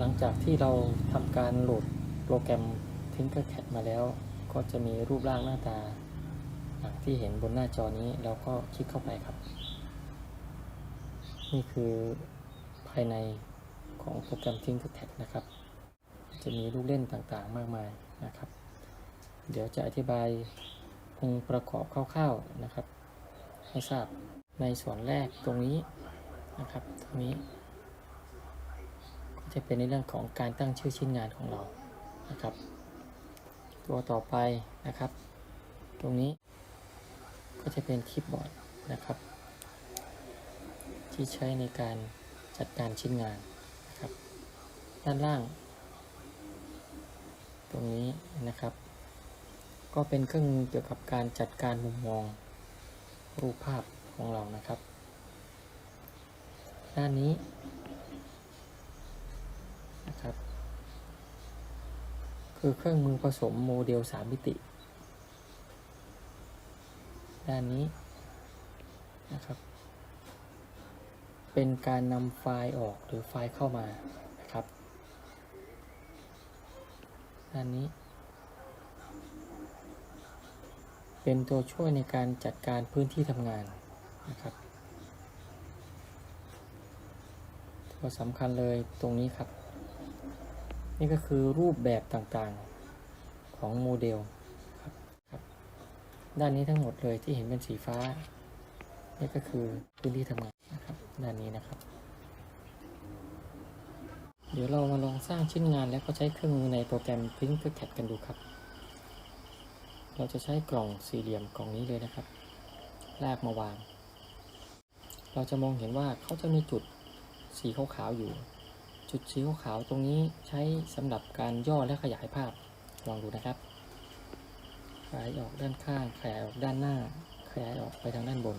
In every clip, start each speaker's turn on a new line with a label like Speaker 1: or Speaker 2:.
Speaker 1: หลังจากที่เราทำการโหลดโปรแกรม Tinkercad มาแล้ว ก็จะมีรูปร่างหน้าตาอย่างที่เห็นบนหน้าจอนี้เราก็คลิกเข้าไปครับ นี่คือภายในของโปรแกรม Tinkercad นะครับ จะมีลูกเล่นต่างๆ มากมายนะครับ เดี๋ยวจะอธิบายองค์ประกอบคร่าวๆนะครับ ให้ทราบในส่วนแรกตรงนี้นะครับตรงนี้ จะเป็นในเรื่องของการตั้งชื่อชิ้นงานของเรานะครับ ตัวต่อไปนะครับ ตรงนี้ก็จะเป็นคีย์บอร์ดนะครับ ที่ใช้ในการจัดการชิ้นงานนะครับ ด้านล่าง ตรงนี้นะครับ ก็เป็นเครื่องเกี่ยวกับการจัดการมุมมองรูปภาพของเรานะครับ ด้านนี้ นะครับ คือเครื่องมือผสมโมเดล 3 มิติ ด้านนี้นะครับ เป็นการนำไฟล์ออกหรือไฟล์เข้ามานะครับ ด้านนี้ เป็นตัวช่วยในการจัดการพื้นที่ทำงานนะครับตัวสำคัญเลยตรงนี้ครับ นี่ก็คือรูปแบบต่างๆของโมเดลครับครับ ด้านนี้ทั้งหมดเลยที่เห็นเป็นสีฟ้า นี่ก็คือพื้นที่ทำงานนะครับ ด้านนี้นะครับ เดี๋ยวเรามาลองสร้างชิ้นงานแล้วก็ใช้เครื่องมือในโปรแกรม Tinkercad กันดูครับ เราจะใช้กล่องสี่เหลี่ยมกล่องนี้เลยนะครับ ลากมาวาง เราจะมองเห็นว่าเขาจะมีจุดสีขาวๆอยู่ จุดสีขาวตรงนี้ใช้สำหรับการย่อและขยายภาพลองดูนะครับ ขยายออกด้านข้าง ขยายออกด้านหน้า ขยายออกไปทางด้านบน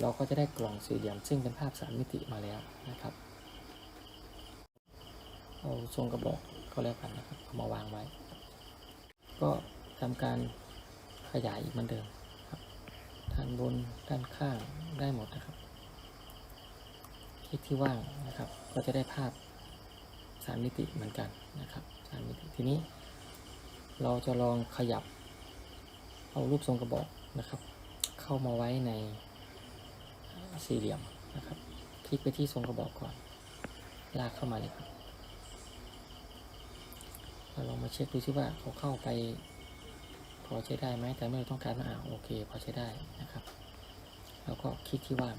Speaker 1: เราก็จะได้กล่องสี่เหลี่ยม ซึ่งเป็นภาพสามมิติมาแล้วนะครับ เอาทรงกระบอกก็แล้วกันนะครับามาวางไว้ ก็ทำการขยายอีกเหมือนเดิมครับด้านบนด้านข้างได้หมดนะครับ คลิกที่ว่างนะครับ ก็จะได้ภาพสามมิติเหมือนกันนะครับสามมิติทีนี้ เราจะลองขยับ เอารูปทรงกระบอกนะครับ เข้ามาไว้ในสี่เหลี่ยมนะครับ คลิกไปที่ทรงกระบอกก่อน ลากเข้ามาเลยครับเราลองมาเช็คดูซิว่าเขาเข้าไป พอใช้ได้ไหมแต่เมื่อต้องการมาอ่าโอเค พอใช้ได้นะครับ แล้วก็คลิกที่ว่าง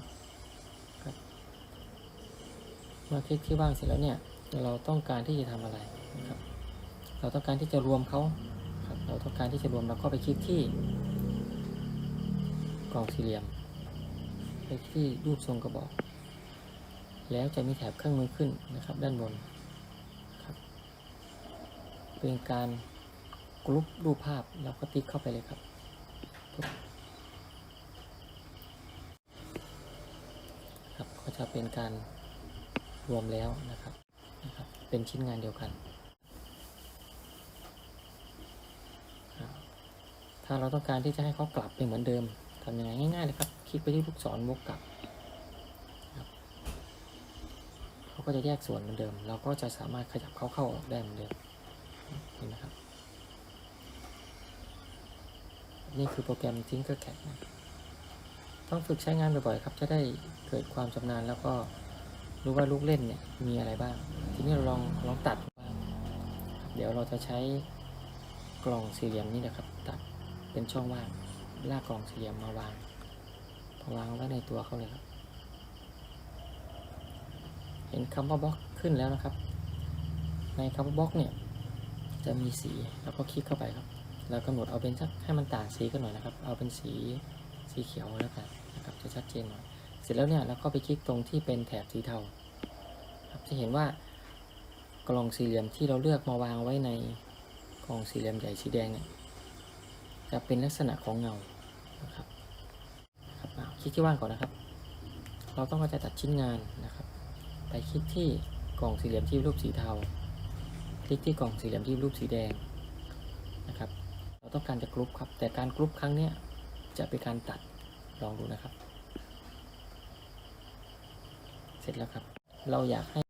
Speaker 1: เมื่อคลิกที่ว่างเสร็จแล้วเนี่ยเราต้องการที่จะทำอะไรนะครับ เราต้องการที่จะรวมเขาครับ เราต้องการที่จะรวมเราก็ไปคลิกที่กล่องสี่เหลี่ยมไปที่รูปทรงกระบอก แล้วจะมีแถบเครื่องมือขึ้นนะครับ ด้านบนครับเป็นการกรุ๊ปรูปภาพเราก็ติ๊กเข้าไปเลยครับครับก็จะเป็นการ รวมแล้วนะครับนะครับ เป็นชิ้นงานเดียวกัน ถ้าเราต้องการที่จะให้เขากลับไปเหมือนเดิมทำยังไงง่ายๆเลยครับคลิกไปที่ลูกศรวกกลับเขาก็จะแยกส่วนเหมือนเดิม เราก็จะสามารถขยับเขาเข้าออกได้เหมือนเดิมเห็นไหมครับ นี่คือโปรแกรม Tinkercad นะต้องฝึกใช้งานบ่อยๆครับ จะได้เกิดความชำนาญแล้วก็ รู้ว่าลูกเล่นเนี่ยมีอะไรบ้าง ทีนี้เราลองลองตัดบ้างเดี๋ยวเราจะใช้กล่องสี่เหลี่ยมนี้นะครับ ตัดเป็นช่องว่างลากกล่องสี่เหลี่ยมมาวางวางไว้ในตัวเขาเลยครับ เห็นคำว่าบล็อกขึ้นแล้วนะครับ ในคำว่าบล็อกเนี่ยจะมีสีแล้วก็คลิกเข้าไปครับ แล้วกำหนดเอาเป็นสักให้มันต่างสีกันหน่อยนะครับ เอาเป็นสีสีเขียวแล้วกันนะครับจะชัดเจนหน่อย ร็จแล้วเนี่ยเราก็ไปคลิกตรงที่เป็นแถบสีเทาครับจะเห็นว่ากล่องสี่เหลี่ยมที่เราเลือกมาวางไว้ในกล่องสี่เหลี่ยมใหญ่สีแดงเนี่ยจะเป็นลักษณะของเงานะครับครับคลิกที่ว่างก่อนนะครับ เราต้องการจะตัดชิ้นงานนะครับ ไปคลิกที่กล่องสี่เหลี่ยมที่รูปสีเทา คลิกที่กล่องสี่เหลี่ยมที่รูปสีแดงนะครับ เราต้องการจะกรุ๊ปครับ แต่การกรุ๊ปครั้งเนี้ยจะเป็นการตัดลองดูนะครับ เสร็จแล้วครับ เราอยากให้